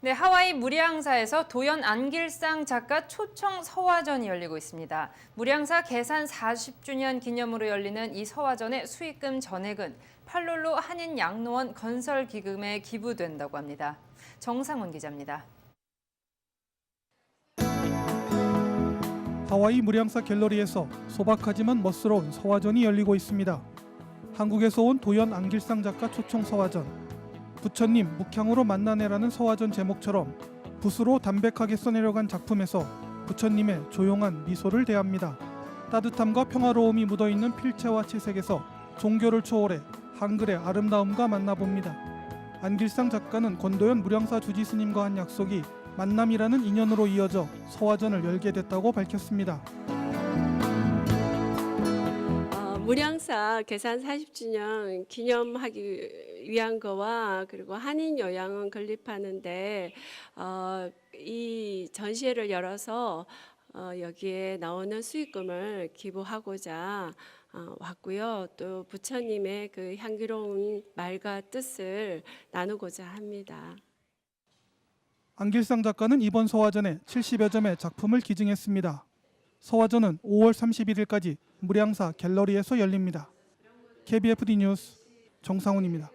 네, 하와이 무량사에서 도연 안길상 작가 초청 서화전이 열리고 있습니다. 무량사 개산 40주년 기념으로 열리는 이 서화전의 수익금 전액은 팔롤로 한인 양로원 건설 기금에 기부된다고 합니다. 정상훈 기자입니다. 하와이 무량사 갤러리에서 소박하지만 멋스러운 서화전이 열리고 있습니다. 한국에서 온 도연 안길상 작가 초청 서화전. 부처님 묵향으로 만나내라는 서화전 제목처럼 붓으로 담백하게 써내려간 작품에서 부처님의 조용한 미소를 대합니다. 따뜻함과 평화로움이 묻어있는 필체와 채색에서 종교를 초월해 한글의 아름다움과 만나봅니다. 안길상 작가는 권도연 무량사 주지스님과 한 약속이 만남이라는 인연으로 이어져 서화전을 열게 됐다고 밝혔습니다. 어, 무량사 개산 40주년 기념하기 위한 거와 그리고 한인 요양원 건립하는데 어, 이 전시회를 열어서 어, 여기에 나오는 수익금을 기부하고자 어, 왔고요. 또 부처님의 그 향기로운 말과 뜻을 나누고자 합니다. 안길상 작가는 이번 서화전에 70여 점의 작품을 기증했습니다. 서화전은 5월 31일까지 무량사 갤러리에서 열립니다. KBFD 뉴스 정상훈입니다.